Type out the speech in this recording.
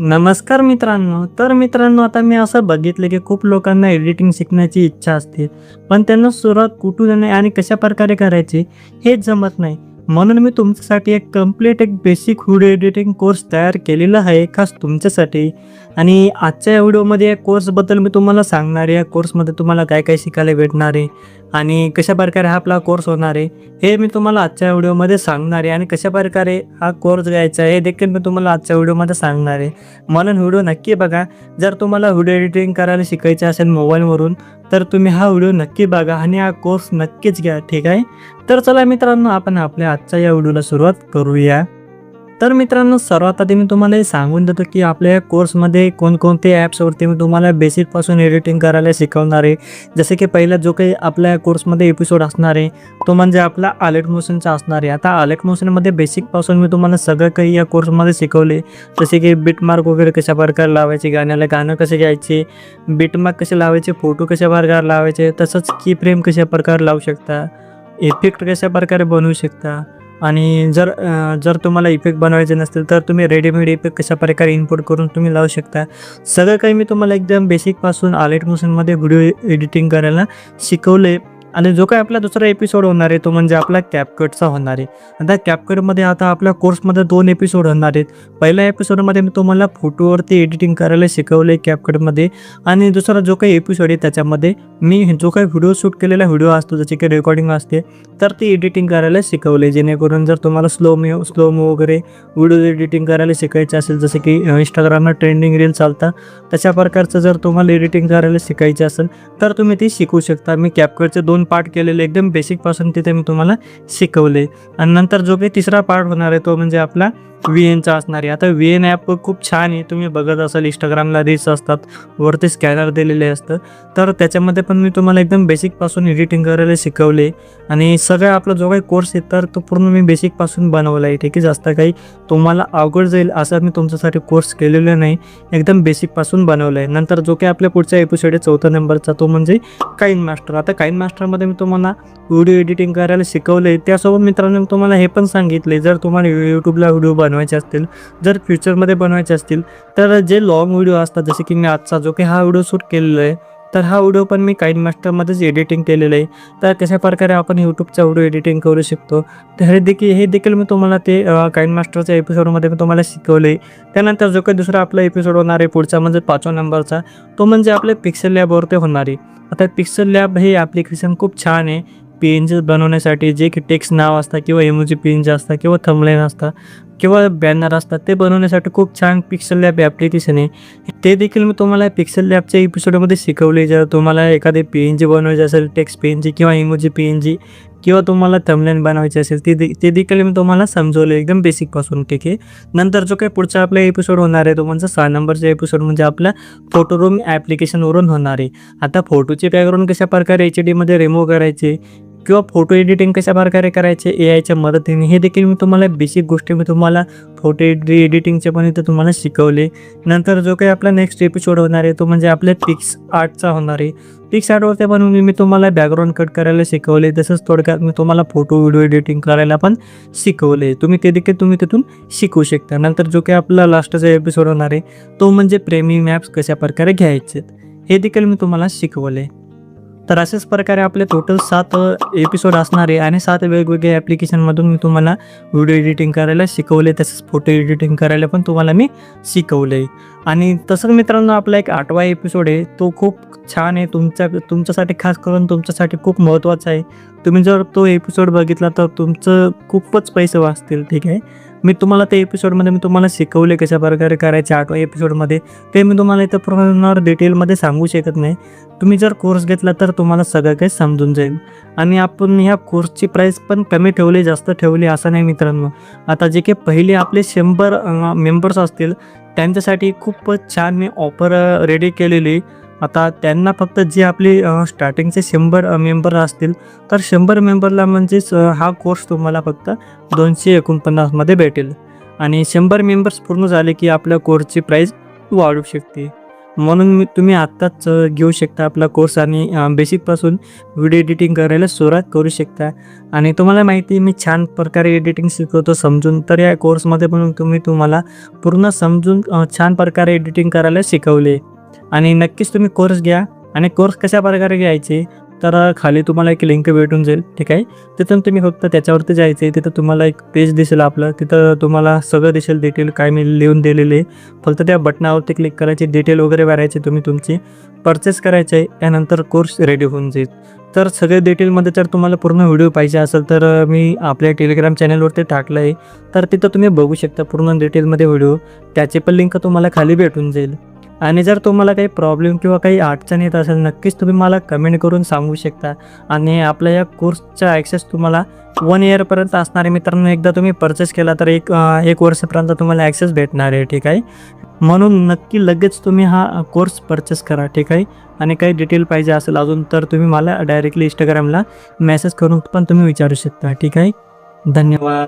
नमस्कार मित्रांनो. तर मित्रांनो आता मी असं बघितलं की खूप लोकांना एडिटिंग शिकण्याची इच्छा असते पण त्यांना सुरुवात कुठून आणि आणि कशा प्रकारे करायची हेच जमत नाही. म्हणून मी तुमच्यासाठी एक कंप्लीट एक बेसिक व्हिडिओ एडिटिंग कोर्स तयार केलेला आहे खास तुमच्यासाठी. आणि आजच्या या व्हिडिओमध्ये या कोर्सबद्दल मी तुम्हाला सांगणार आहे. या कोर्समध्ये तुम्हाला काय काय शिकायला भेटणार आहे आणि कशा प्रकारे हा आपला कोर्स होणार आहे हे मी तुम्हाला आजच्या व्हिडिओमध्ये सांगणार आहे. आणि कशा प्रकारे हा कोर्स घ्यायचा आहे हे देखील मी तुम्हाला आजच्या व्हिडिओमध्ये सांगणार आहे. म्हणून व्हिडिओ नक्की बघा. जर तुम्हाला व्हिडिओ एडिटिंग करायला शिकायचे असेल मोबाईलवरून तर तुम्ही हा व्हिडिओ नक्की बघा आणि हा कोर्स नक्कीच घ्या ठीक आहे? तर चला मित्रांनो आपण आपल्या आजच्या या व्हिडिओला सुरुवात करूया. तर मित्रांनो सर्वात आधी मी तुम्हाला हे सांगून देतो की आपल्या या कोर्समध्ये कोणकोणते ॲप्सवरती मी तुम्हाला बेसिकपासून एडिटिंग करायला शिकवणार आहे. जसे की पहिला जो काही आपल्या कोर्समध्ये एपिसोड असणार आहे तो म्हणजे आपला आलेट मोशनचा असणार आहे. आता आलेट मोशनमध्ये बेसिकपासून मी तुम्हाला सगळं काही या कोर्समध्ये शिकवले. जसे की बिटमार्क वगैरे कशा प्रकारे लावायचे गाण्याला गाणं कसे घ्यायचे बिटमार्क कसे लावायचे फोटो कशा प्रकारे लावायचे तसंच की फ्रेम कशा प्रकारे लावू शकता इफेक्ट कशा प्रकारे बनवू शकता. आणि जर जर तुम्हाला इफेक्ट बनवायचे नसतील तर तुम्ही रेडीमेड इफेक्ट कशा प्रकारे इनपुट करून तुम्ही लावू शकता. सगळं काही मी तुम्हाला एकदम बेसिकपासून आलेट मोशनमध्ये व्हिडिओ एडिटिंग करायला शिकवले आणि जो काही आपला दुसरा एपिसोड होणार आहे तो म्हणजे आपला कॅपकटचा होणार आहे. आता कॅपकटमध्ये आता आपल्या कोर्समध्ये दोन एपिसोड होणार आहेत. पहिल्या एपिसोडमध्ये मी तुम्हाला फोटोवरती एडिटिंग करायला शिकवलं आहे कॅपकटमध्ये आणि दुसरा जो काही एपिसोड आहे त्याच्यामध्ये मी जो काही व्हिडिओ शूट केलेला व्हिडिओ असतो जसे की रेकॉर्डिंग असते तर ती एडिटिंग करायला शिकवले जेणेकरून जर तुम्हाला स्लो मो स्लो मो वगैरे व्हिडिओ एडिटिंग करायला शिकायचे असेल जसे की इंस्टाग्रामला ट्रेंडिंग रील चालतात तशा प्रकारचं जर तुम्हाला एडिटिंग करायला शिकायचे असेल तर तुम्ही ती शिकू शकता. मी कॅपकटचे दोन पार्ट केलेले एकदम बेसिकपासून तिथे मी तुम्हाला शिकवले. आणि नंतर जो काही तिसरा पार्ट होणार आहे तो म्हणजे आपला एनचा असणार आहे. आता व्ही एन ॲप खूप छान आहे. तुम्ही बघत असाल इंस्टाग्रामला रील्स असतात वरती स्कॅनर दिलेले असतं तर त्याच्यामध्ये पण मी तुम्हाला एकदम बेसिकपासून एडिटिंग करायला शिकवले. आणि सगळा आपला जो काही कोर्स आहे तर तो पूर्ण मी बेसिकपासून बनवला आहे. ठीक आहे जास्त काही तुम्हाला अवघड जाईल असं मी तुमच्यासाठी कोर्स केलेला नाही. एकदम बेसिकपासून बनवलं आहे. नंतर जो काही आपल्या पुढचा एपिसोड आहे चौथा नंबरचा तो म्हणजे काइन मास्टर आता काइन मास्टरमध्ये मी तुम्हाला व्हिडिओ एडिटिंग करायला शिकवले त्यासोबत मित्रांनो तुम्हाला हे पण सांगितले जर तुम्हाला यूट्यूबला व्हिडिओ बनवायचे असतील जर फ्युचरमध्ये बनवायचे असतील तर जे लॉंग व्हिडिओ असतात जसे की मी आजचा जो काही हा व्हिडिओ शूट केलेला आहे तर हा व्हिडिओ पण मी काइन मास्टरमध्येच एडिटिंग केलेलं आहे. तर कशा प्रकारे आपण यूट्यूबचा व्हिडिओ एडिटिंग करू शकतो तर हे देखील हे देखील मी तुम्हाला ते काइन मास्टरच्या एपिसोडमध्ये मी तुम्हाला शिकवले त्यानंतर जो काही दुसरा आपला एपिसोड होणार आहे पुढचा म्हणजे पाचवा नंबरचा तो म्हणजे आपल्या पिक्सल लॅबवरती होणार आहे. आता पिक्सल लॅब हे ॲप्लिकेशन खूप छान आहे. पी एन जी बनवण्यासाठी जे की टेक्स्ट नाव असतात किंवा एमोजी पी एन जी असतात किंवा थंबलाईन असतात किंवा बॅनर असतात ते बनवण्यासाठी खूप छान पिक्सल लॅब ॲप्लिकेशन आहे. ते देखील मी तुम्हाला पिक्सल लॅबच्या एपिसोडमध्ये शिकवले जर तुम्हाला एखादे पी एन जी बनवायचे असेल टेक्स्ट पी एन जी किंवा इमोजी पी एन जी किंवा तुम्हाला थमलाईन बनवायची असेल ते दे- ते देखील मी तुम्हाला समजवले एकदम बेसिकपासून ठीक आहे नंतर जो काही पुढचा आपला एपिसोड होणार आहे तो म्हणजे सहा नंबरचा एपिसोड म्हणजे आपला फोटोरूम ॲप्लिकेशनवरून होणार आहे. आता फोटोचे बॅकग्राऊंड कशा प्रकारे एच डीमध्ये रिमूव्ह करायचे किंवा फोटो एडिटिंग कशा प्रकारे करायचे ए आयच्या मदतीने हे देखील मी तुम्हाला बेसिक गोष्टी मी तुम्हाला फोटो एडि एडिटिंगचे पण इथं तुम्हाला शिकवले. नंतर जो काही आपला नेक्स्ट एपिसोड होणार आहे तो म्हणजे आपल्या पिक्स आर्टचा होणार आहे. पिक्स आर्टवरती पण मी मी तुम्हाला बॅकग्राऊंड कट करायला शिकवले तसंच थोडक्यात मी तुम्हाला फोटो व्हिडिओ एडिटिंग करायला पण शिकवले. तुम्ही ते देखील तुम्ही तिथून शिकू शकता. नंतर जो काही आपला लास्टचा एपिसोड होणार आहे तो म्हणजे प्रेमी मॅप्स कशा प्रकारे घ्यायचे हे देखील मी तुम्हाला शिकवले. तर अशाच प्रकारे आपले टोटल सात एपिसोड असणार आहे आणि सात वेगवेगळ्या ॲप्लिकेशनमधून मी तुम्हाला व्हिडिओ एडिटिंग करायला शिकवले तसंच फोटो एडिटिंग करायला पण तुम्हाला मी शिकवले. आणि तसंच मित्रांनो आपला एक आठवा एपिसोड आहे. तो खूप छान आहे. तुमच्या तुमच्यासाठी खास करून तुमच्यासाठी खूप महत्त्वाचा आहे. तुम्ही जर तो एपिसोड बघितला तर तुमचं खूपच पैसे वाचतील ठीक आहे? मी तुम्हाला त्या एपिसोडमध्ये मी तुम्हाला शिकवले कशा प्रकारे करायचे आठव्या एपिसोडमध्ये ते मी तुम्हाला इथं पूर्ण डिटेलमध्ये सांगू शकत नाही. तुम्ही जर कोर्स घेतला तर तुम्हाला सगळं काही समजून जाईल. आणि आपण ह्या कोर्सची प्राईस पण कमी ठेवली जास्त ठेवली असं नाही मित्रांनो. आता जे काही पहिले आपले शंभर मेंबर्स असतील त्यांच्यासाठी खूपच छान मी ऑफर रेडी केलेली. आता त्यांना फक्त जे आपली स्टार्टिंगचे शंभर मेंबर असतील तर शंभर मेंबरला म्हणजेच हा कोर्स तुम्हाला फक्त दोनशे एकोणपन्नासमध्ये भेटेल. आणि शंभर मेंबर्स पूर्ण झाले की आपल्या कोर्सची प्राईस वाढू शकते. म्हणून मी तुम्ही आत्ताच घेऊ शकता आपला कोर्स आणि बेसिकपासून व्हिडिओ एडिटिंग करायला सुरुवात करू शकता. आणि तुम्हाला माहिती मी छान प्रकारे एडिटिंग शिकवतो समजून तर या कोर्समध्ये पण तुम्ही तुम्हाला पूर्ण समजून छान प्रकारे एडिटिंग करायला शिकवले. आणि नक्कीच तुम्ही कोर्स घ्या. आणि कोर्स कशा प्रकारे घ्यायचे तर खाली तुम्हाला एक लिंक भेटून जाईल ठीक आहे? तिथून तुम्ही फक्त त्याच्यावरती जायचं आहे तिथं तुम्हाला एक पेज दिसेल आपलं. तिथं तुम्हाला सगळं दिसेल डिटेल काय मी लिहून दिलेले आहे. फक्त त्या बटनावरती क्लिक करायची डिटेल वगैरे भरायचे तुम्ही तुमची. परचेस करायचे आहे त्यानंतर कोर्स रेडी होऊन जाईल. तर सगळे डिटेलमध्ये जर तुम्हाला पूर्ण व्हिडिओ पाहिजे असेल तर मी आपल्या टेलिग्राम चॅनलवरती टाकलं आहे तर तिथं तुम्ही बघू शकता पूर्ण डिटेलमध्ये व्हिडिओ त्याची पण लिंक तुम्हाला खाली भेटून जाईल. आणि जर तुम्हाला काही प्रॉब्लेम किंवा काही अडचण येत असेल नक्कीच तुम्ही मला कमेंट करून सांगू शकता. आणि आपल्या या कोर्सचा ॲक्सेस तुम्हाला वन इयरपर्यंत असणार आहे मित्रांनो एकदा तुम्ही परचेस केला तर एक एक वर्षापर्यंत तुम्हाला ॲक्सेस भेटणार आहे ठीक आहे? म्हणून नक्की लगेच तुम्ही हा कोर्स परचेस करा ठीक आहे? आणि काही डिटेल पाहिजे असेल अजून तर तुम्ही मला डायरेक्टली इंस्टाग्रामला मेसेज करून पण तुम्ही विचारू शकता ठीक आहे? धन्यवाद.